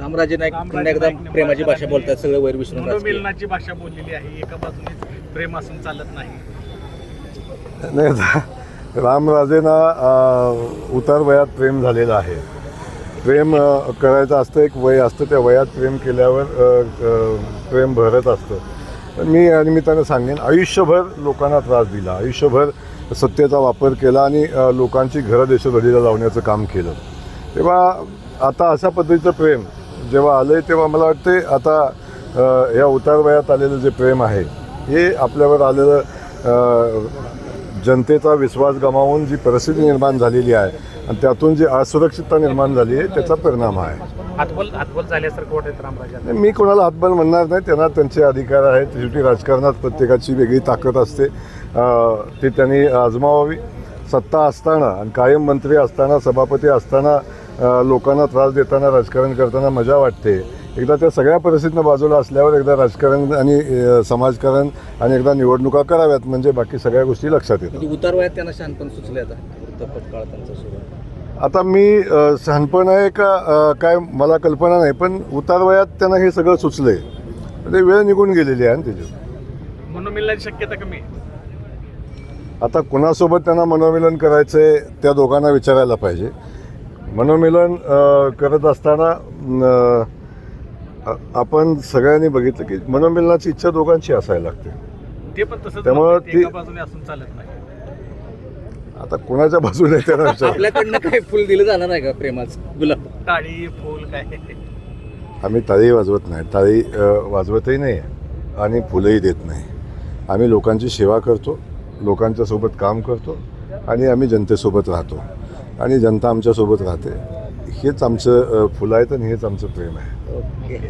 रामराजे नाईक पुन्हा एकदा प्रेमाची भाषा बोलतात सगळं वैर विसरून राजकीय. मनोमिलनाची भाषा बोललेली आहे. एका बाजूनेच प्रेम असून चालत नाही. नाही रामराजेंना अ, उतार वयात प्रेम झालेलं आहे. प्रेम अ, करायचं असतं एक वय असतं. त्या वयात प्रेम केल्यावर अ, अ, प्रेम भरत असतं. पण मी या निमित्तानं सांगेन आयुष्यभर लोकांना त्रास दिला. आयुष्यभर सत्तेचा वापर केला आणि अ, लोकांची घरं देशोधडीला लावण्याचं काम केलं. तेव्हा आता अशा पद्धतीचं प्रेम जेव्हा आलं आहे तेव्हा मला वाटते आता या उतार वयात आलेलं जे प्रेम आहे हे आपल्यावर आलेलं जनतेचा विश्वास गमावून जी परिस्थिती निर्माण झालेली आहे आणि त्यातून जी असुरक्षितता निर्माण झाली आहे त्याचा परिणाम आहे. हातबल हातबल झाल्यासारखं वाटत रामराजांना नाही, मी कोणाला हातबल म्हणणार नाही त्यांना त्यांचे अधिकार आहेत शेवटी राजकारणात प्रत्येकाची वेगळी ताकद असते. ती त्यांनी आजमावावी. सत्ता असताना आणि कायम मंत्री असताना सभापती असताना लोकांना त्रास देताना राजकारण करताना मजा वाटते. एकदा त्या सगळ्या परिस्थितीनं बाजूला असल्यावर एकदा राजकारण आणि समाजकारण आणि एकदा निवडणुका कराव्यात म्हणजे बाकी सगळ्या गोष्टी लक्षात येतात. म्हणजे उतार वयात त्यांना शानपण सुचले आता वृत्तपत्र त्यांचा सुरू. आहे. आता मी शहाणपण आहे का काय मला कल्पना नाही पण उतार वयात त्यांना हे सगळं सुचलंय. म्हणजे वेळ निघून गेलेली आहे ना त्याची. मनोमिलनाची शक्यता कमी आहे. आता कुणासोबत त्यांना मनोमिलन करायचं आहे त्या दोघांना विचारायला पाहिजे. मनोमिलन करत असताना आपण सगळ्यांनी बघितलं की मनोमिलनाची इच्छा दोघांची असायला लागते. ते पण तसंच त्यामुळं ते ती- एका बाजूने असून चालत नाही. आता कुणाच्या बाजूने विचार? आपल्याकडनं काय फुल दिलं जाणार नाही का प्रेमाचं? गुलाब. टाळी फूल काय? आम्ही टाळी वाजवत नाही. अ, वाजवतही नाही आणि फुलंही देत नाही. आम्ही लोकांची सेवा करतो लोकांच्या सोबत काम करतो आणि आम्ही जनतेसोबत राहतो. आणि जनता आमच्यासोबत राहते. हेच आमचं फुलं आहेत आणि हेच आमचं प्रेम आहे.